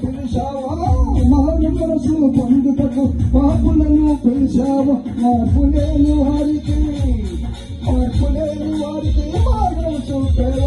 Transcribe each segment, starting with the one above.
پڇا مهاپرسو پنڌ پتو مها نه پئسا مان فلي نواري تلي واري توهان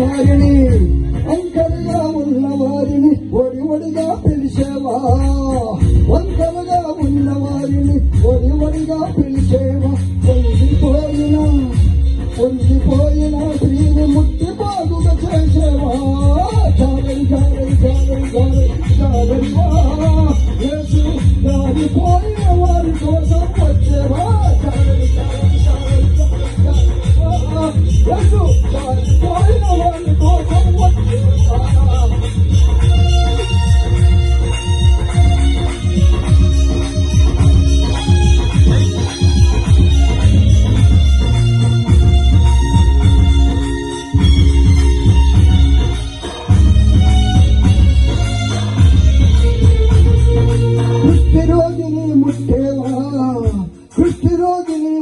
వారిని ఒంటరిగా ఉన్న వారిని ఒడివడిగా పిలిచేవా? ఒంటరిగా ఉన్న వారిని ఒడివడిగా పిలిచేవా? పొందిపోయిన పొందిపోయిన స్త్రీని ముట్టి బాగుగా చేసేవా? చాలని చాలని చాలని చాలని చాలనివా యేసు దారిపోయిన వారి కోసం వచ్చేవా? చాలని చాలని చాలని చాలని యేసు దారిపోయిన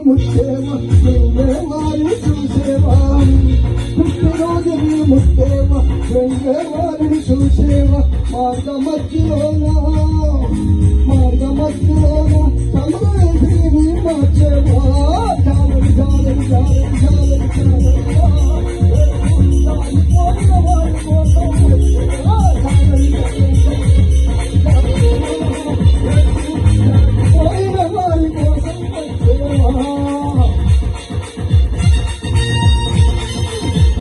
ముట్టేవా రెండేవారిని చూసేవా? పుట్టినరోజు చూసేవా? మార్గ మధ్యలోనా మార్గ మధ్యలోనా